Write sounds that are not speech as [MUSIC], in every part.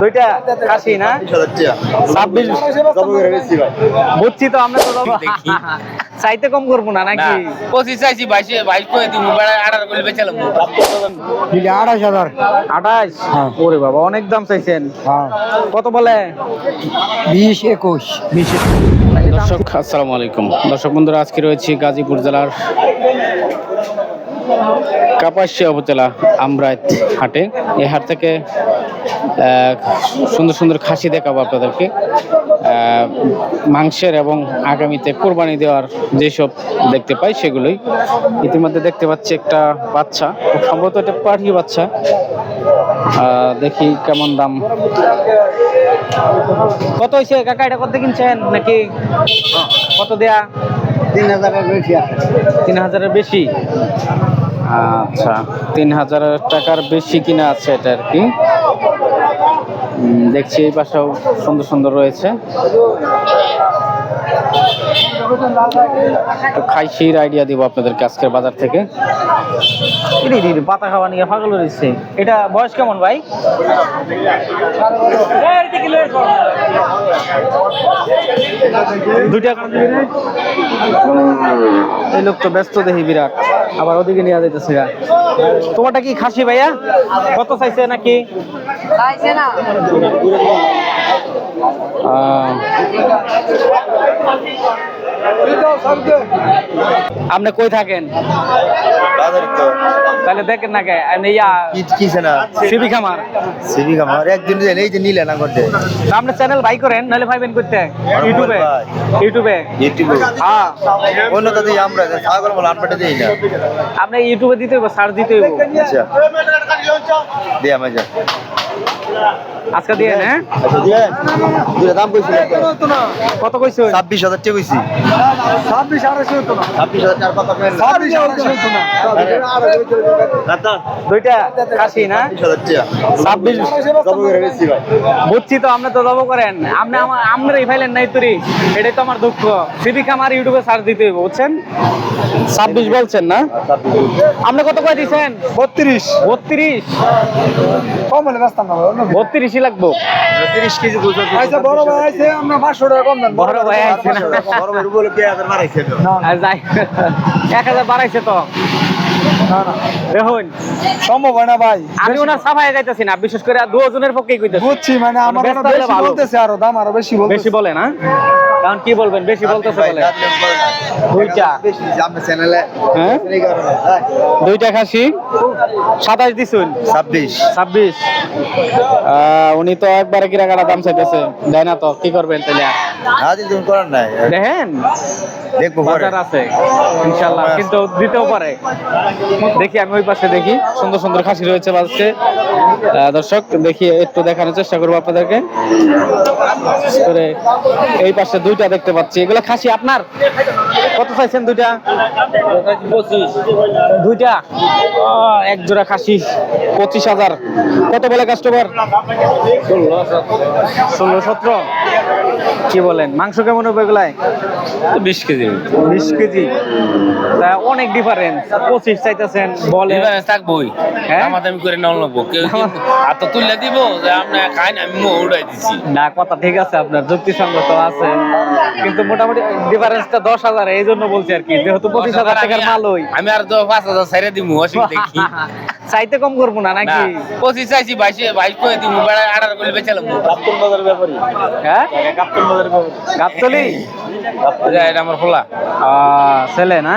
দুইটা খাসি না? ছাব্বিশ বুঝছি তো আমরা তো চাইতে কম করব না নাকি? পঁচিশ চাইছি বাইশে বাইশ করে দিব আঠারো করে বেচালাম আড়াইশ হাজার। আঠাশ ওরে বাবা অনেক দাম চাইছেন। হ্যাঁ। কত বলে? বিশ একুশ। দর্শক আসসালামু আলাইকুম। দর্শক বন্ধুরা আজকে রয়েছি গাজীপুর জেলার কাপাসিয়া উপজেলা আমরাত হাটে। এই হাট থেকে আহ, সুন্দর সুন্দর খাসি দেখাবো আপনাদেরকে। আহ, মাংসের এবং আগামীতে কোরবানি দেওয়ার যেসব দেখতে পাই সেগুলোই ইতিমধ্যে দেখতে পাচ্ছি একটা বাচ্চা সম্ভবত এটা পাঠি বাচ্চা। আহ, দেখি কেমন দাম। কত হয়েছে কাকা এটা কত কিনছেন? নাকি কত দেয়া? তিন হাজারের বেশি তিন হাজারের বেশি? আচ্ছা। তিন হাজার টাকার বেশি কিনা আছে এটা আর কি। দেখছি এই পাশেও সুন্দর সুন্দর রয়েছে। তো খাইশির আইডিয়া দিব আপনাদেরকে আজকের বাজার থেকে। পাতা খাওয়া নিয়ে পাগল রয়েছে এটা বয়স কেমন ভাই? দুইটা? এই লোক তো ব্যস্ত দেখি বিরাট। আবার ওদিকে নিয়ে যাইতেছে। তোমারটা কি খাসি ভাইয়া? কত চাইছে নাকি? চাইছে না। আহ, আপনি কই থাকেন? তাহলে দেখেন না কে? ইয়া কিছে না সিবি খামার। সিভিক আমার একদিন এই যে নিলে না করতে আপনি চ্যানেল ভাই করেন নাহলে ভাইবেন করতে। ইউটিউবে ইউটিউবে ইউটিউবে হ্যাঁ। অন্য তো দিই আমরা ছাগল বলে আনপাটে দিই না। আপনি ইউটিউবে দিতে হইব সার্চ দিতে হইব। আচ্ছা। দিয়ে আমার যা। আজকে দিয়ে হ্যাঁ? দুটা দাম কইছিল কত কইছো? ছাব্বিশ হাজার টাকা কইছি। ছাব্বিশ আড়াইশো হতো না। ছাব্বিশ হাজার টাকা কথা পেন ছাব্বিশ আড়াইশো হতো না। দুইটা খাসি না? ছাব্বিশ জব করে বেশি ভাই। বুঝছি তো আপনি তো জব করেন। আপনি আমার এই ফাইলেন নাই তুরি। এটাই তো আমার দুঃখ। সিবি আমার ইউটিউবে সার্চ দিতে হইব বুঝছেন? ছাব্বিশ বলছেন না? আপনি কত করে দিছেন? বত্রিশ। বত্রিশ? কম হলে ব্যস্ত না বত্রিশই লাগবো। বত্রিশ কেজি আচ্ছা বড় ভাই আছে আমরা পাঁচশো টাকা কম দেন। বড় ভাই আছে না। বড় ভাই বলে কে হাজার মারাইছে তো। যাই। এক হাজার বাড়াইছে তো। দেখুন সম্ভব হয় না ভাই। আমি ওনার সাফাই গাইতেছি না বিশেষ করে দুজনের পক্ষেই কইতেছি। বুঝছি মানে আমার মনে বেশি বলতেছে আরও দাম আরও বেশি বলতেছে। বেশি বলে না? কারণ কি বলবেন বেশি বলতেছে বলে। দুইটা। চ্যানেলে হ্যাঁ। দুইটা খাসি। সাতাশ দিছুন? ছাব্বিশ। ছাব্বিশ। আহ, উনি তো একবারে কিরা কাটা দাম চাইতেছে। দেয় না তো কি করবেন তাহলে আর? করার নাই। দেখেন? দেখব বাজার আছে ইনশাল্লাহ কিন্তু দিতেও পারে। দেখি আমি ওই পাশে দেখি সুন্দর সুন্দর খাসি রয়েছে বাজছে দর্শক দেখি একটু দেখানোর চেষ্টা করব আপনাদেরকে। করে এই পাশে দুইটা দেখতে পাচ্ছি। এগুলো খাসি আপনার? কত চাইছেন দুইটা? দুইটা? এক জোড়া খাসি পঁচিশ হাজার। কত বলে কাস্টমার ষোলো সতেরো। কি বলেন? মাংস কেমন হবে এগুলায়? বিশ কেজি। বিশ কেজি। তা অনেক ডিফারেন্স পঁচিশ চাইতেছেন বলে থাকবোই। হ্যাঁ? দামাদামি করে নাও লাগবো কেউ [LAUGHS] হাত তো তুলে দিব যে আপনি খাই না আমি উড়াই দিছি। না কথা ঠিক আছে আপনার যুক্তিসঙ্গত আছে। কিন্তু মোটামুটি ডিফারেন্সটা দশ হাজার এই জন্য বলছি আর কি। যেহেতু পঁচিশ হাজার টাকার মাল ওই। আমি আর তো পাঁচ হাজার ছাইরে দিব অসুবিধা কি? [LAUGHS] চাইতে কম করব না নাকি? পঁচিশ চাইছি বাইশে বাইশ করে দিব আঠারো করে বেচালাম হ্যাঁ? গাবতলি এটা আমার খোলা। ছেলে না?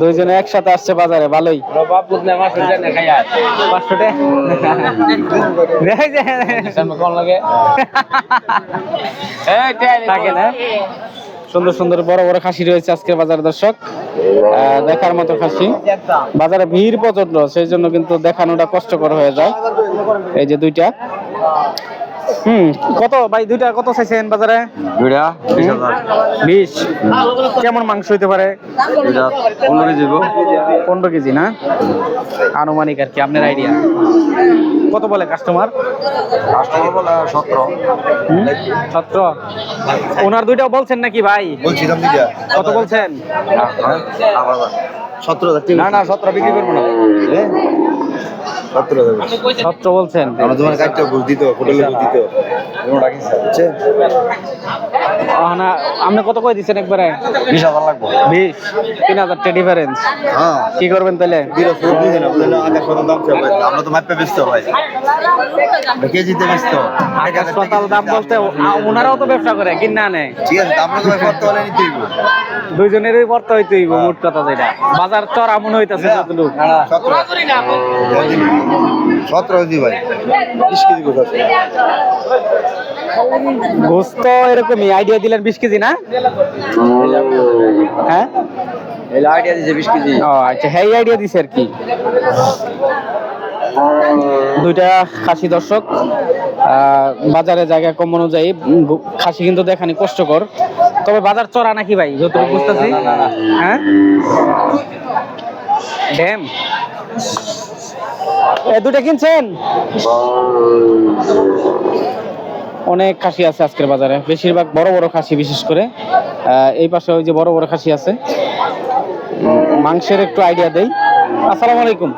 দুইজনে একসাথে আসছে বাজারে ভালোই। বাপ বুঝলে আমার শরীরে না খাই আর পাঁচশো টাকা? দেখে যে। সামনে কোন লাগে? [LAUGHS] এই থাকে না? সুন্দর সুন্দর বড় বড় খাসি রয়েছে আজকের বাজারে দর্শক। আহ, দেখার মতো খাসি। বাজারে ভিড় প্রচণ্ড সেই জন্য কিন্তু দেখানোটা কষ্টকর হয়ে যায়। এই যে দুইটা। হুম কত? ভাই দুইটা কত চাইছেন বাজারে? দুইটা? বিশ কেমন মাংস হইতে পারে? পনেরো কেজি পনেরো কেজি না? আনুমানিক আর কি আপনার আইডিয়া কত বলে কাস্টমার কাস্টমার বলে সতেরো। সতেরো? ওনার দুইটাও বলছেন নাকি ভাই? বলছি দাম কত বলছেন? সতেরো না না সতেরো বিক্রি করব না। দেবে বলছেন। আমরা তোমার কাজটা ঘুষ দিত হোটেলে ঘুষ দিত তোমরা রাখিস আপনি কত করে দিচ্ছেন একবারে? বিশ হাজার লাগবে। বিশ? তিন হাজার ডিফারেন্স হ্যাঁ। কি করবেন তাহলে আমরা তো মাপে বেচতে ভাই। কেজিতে বেচতে আকাশ দাম বলতে ওনারাও তো ব্যবসা করে কিনা নেয় ঠিক আছে আমরা তো করতে হলে নিতে দুইজনেরই পড়তে হইতে হইব মোট কথা যেটা। বাজার চড়া মনে হইতাছে যতটুকু সতেরো। সতেরো দি ভাই। বিশ কেজি আছে। গোস্ত এরকমই আইডিয়া দিলেন বিশ কেজি না? হ্যাঁ? এই আইডিয়া দিছে বিশ কেজি। ও আচ্ছা হ্যাঁ আইডিয়া দিছে আর কি। দুইটা খাসি দর্শক বাজারে জায়গা কম অনুযায়ী খাসি কিন্তু দেখানি কষ্টকর। তবে বাজার চড়া নাকি ভাই যতটুকু বুঝতেছি? হ্যাঁ? ড্যাম? এ দুটা কিনছেন? অনেক খাসি আছে আজকের বাজারে। বেশিরভাগ বড় বড় খাসি বিশেষ করে। এই পাশে ওই যে বড় বড় খাসি আছে। মাংসের একটু আইডিয়া দেই। আসসালামু আলাইকুম।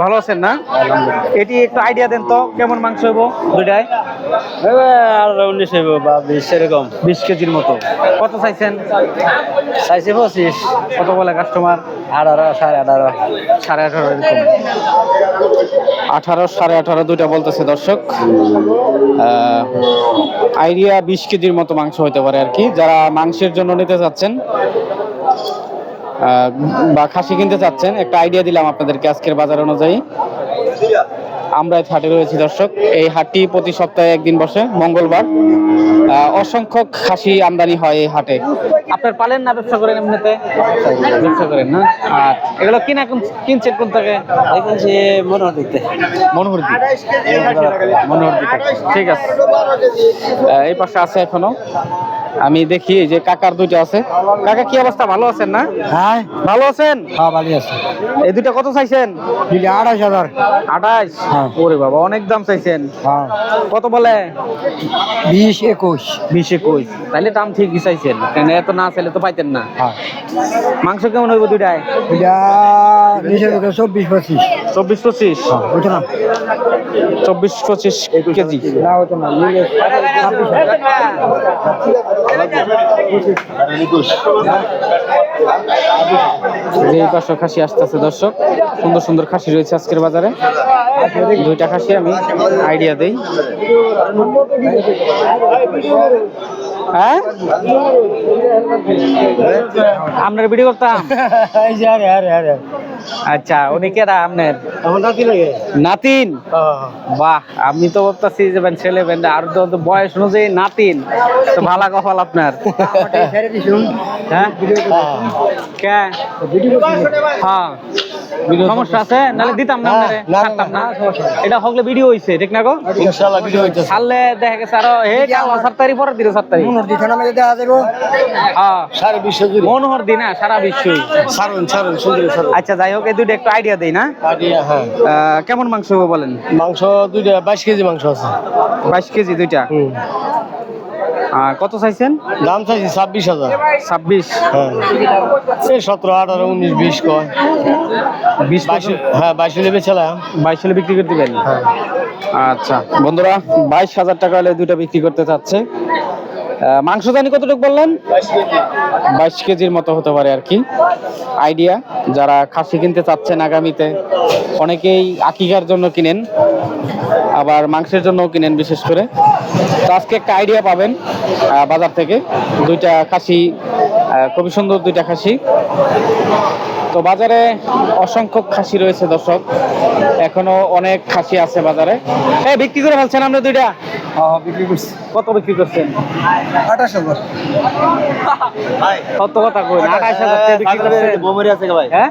ভালো আছেন না? এটি একটু আইডিয়া দেন তো কেমন মাংস হইব দুইটায়? আর উনিশ হইব বা বিশ এরকম বিশ কেজির মতো। কত চাইছেন? চাইছে পঁচিশ। কত বলে কাস্টমার আঠারো সাড়ে আঠারো। সাড়ে আঠারো এরকম। আঠারো সাড়ে আঠারো দুইটা বলতেছে দর্শক। আইডিয়া বিশ কেজির মতো মাংস হইতে পারে আর কি। যারা মাংসের জন্য নিতে চাচ্ছেন বা খাসি কিনতে চাচ্ছেন একটা আইডিয়া দিলাম আপনাদেরকে আজকের বাজার অনুযায়ী। আমরা হাটে রয়েছি দর্শক। এই হাটটি প্রতি সপ্তাহে একদিন বসে মঙ্গলবার। অসংখ্য খাসি আমদানি হয় এই হাটে। আপনার পালেন না ব্যবসা করেন এমনিতে? ব্যবসা করেন না? আর এগুলো কিনা কোন- কিনছেন কোন থেকে? দেখেছি মনে হতে মনোহর মনোহর ঠিক আছে। এই পাশে আছে এখনও। আমি দেখি এই যে কাকার দুইটা আছে। কাকা কি অবস্থা? ভালো আছেন না? হ্যাঁ। ভালো আছেন? হ্যাঁ ভালো আছে। এই দুইটা কত চাইছেন? আড়াইশ হাজার। আঠাইশ হ্যাঁ। ওরে বাবা অনেক দাম চাইছেন। হ্যাঁ। কত বলে? বিশ একুশ। বিশ একুশ। তাহলে দাম ঠিকই চাইছেন। কেন এত না চাইলে তো পাইতেন না। হ্যাঁ। মাংস কেমন হইব দুইটায়? চব্বিশ পঁচিশ। চব্বিশ পঁচিশ। বুঝছ না। চব্বিশ পঁচিশ কেজি। না হতো না যে পাশে খাসি আসতেছে দর্শক। সুন্দর সুন্দর খাসি রয়েছে আজকের বাজারে। দুইটা খাসি আমি আইডিয়া দেই। হ্যাঁ? আপনার ভিডিও করতাম। আচ্ছা উনি কেরা আপনার আমার নাতি লাগে। নাতিন? বাহ আমি তো ভাবতেছি যে ছেলে বেন আর তো তো বয়স অনুযায়ী নাতিন। তো ভালা কপাল আপনার। হ্যাঁ? হ্যাঁ। সমস্যা আছে? নাহলে দিতাম না আপনারে। না, না, ছাড়তাম না না, সমস্যা নেই। এটা হগলে ভিডিও হইছে ঠিক না গো? ইনশাআল্লাহ ভিডিও হইতেছে। ছাড়লে দেখা গেছে আরও হে কাল সাত তারিখ পরের দিন সাত তারিখ। মনোর দিকে নামে দেখা যাব হ্যাঁ। সাড়ে বিশ হাজার মনোহর দিন হ্যাঁ, সারা বিশ্বই সারুন সারুন সুন্দর সারুন আচ্ছা যাই হোক এই দুইটা একটু আইডিয়া দেই না? হ্যাঁ। আহ, কেমন মাংস বলেন? মাংস দুইটা বাইশ কেজি মাংস আছে। বাইশ কেজি দুইটা? হুম। কত চাইছেন? দাম চাইছি ছাব্বিশ হাজার। ছাব্বিশ। হ্যাঁ। এই সতেরো আঠারো উনিশ বিশ কয়। বিশ হ্যাঁ বাইশ হলে বেছিলাম বাইশ হলে বিক্রি করে দিবেন? হ্যাঁ। আচ্ছা বন্ধুরা বাইশ হাজার টাকা হলে দুইটা বিক্রি করতে চাচ্ছে। মাংস জানি কতটুকু বললেন? বাইশ কেজির মতো হতে পারে আর কি। আইডিয়া যারা খাসি কিনতে চাচ্ছেন আগামীতে অনেকেই আকিকার জন্য কিনেন। আবার মাংসের জন্যও কিনেন বিশেষ করে। তো আজকে একটা আইডিয়া পাবেন বাজার থেকে। দুইটা খাসি খুবই সুন্দর দুইটা খাসি। তো বাজারে অসংখ্য খাসি রয়েছে দর্শক। এখনও অনেক খাসি আছে বাজারে। হ্যাঁ বিক্রি করে ফেলছেন আমরা দুইটা? বিক্রি করছি। কত বিক্রি করছেন? আঠাশ হাজার কত কথা কই আঠাশ হাজার বিক্রি করছেন। বোমরি আছে ভাই। হ্যাঁ?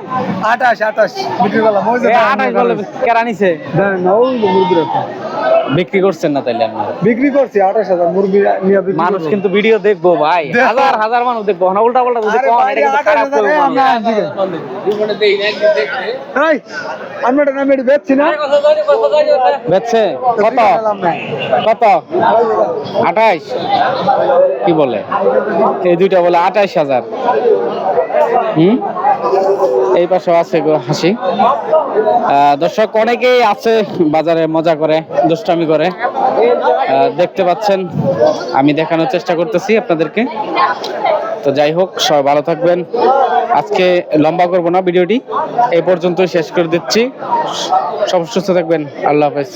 আঠাশ আঠাশ। বিক্রি করলাম। ওই আঠাশ বলে কেরা নিছে? না, না, ওই যে মুরগির একটা। বিক্রি করছেন না তাইলে আপনারা? বিক্রি করছি আঠাশ হাজার মুরগি নিয়ে বিক্রি মানুষ করব। কিন্তু ভিডিও দেখব ভাই। হাজার হাজার মানুষ দেখব। না উল্টা পাল্টা যদি আরে কম ভাই, এটা কিন্তু আঠাশ খারাপ হাজার, করব মানুষ। আমরা দেখতে এই, আমি এটা নামে এটা বেচছি না। বেচছে? কত? কত? আঠাইশ কি বলে? এই দুইটা বলে আঠাইশ হাজার। হুম? এই পাশেও আছে হাসি। দর্শক, অনেকেই আছে বাজারে মজা করে, দুষ্টামি করে। দেখতে পাচ্ছেন, আমি দেখানোর চেষ্টা করতেছি আপনাদেরকে। তো যাই হোক, সবাই ভালো থাকবেন। আজকে লম্বা করব না ভিডিওটি এই পর্যন্তই শেষ করে দিচ্ছি। সব সুস্থ থাকবেন, আল্লাহ হাফেজ।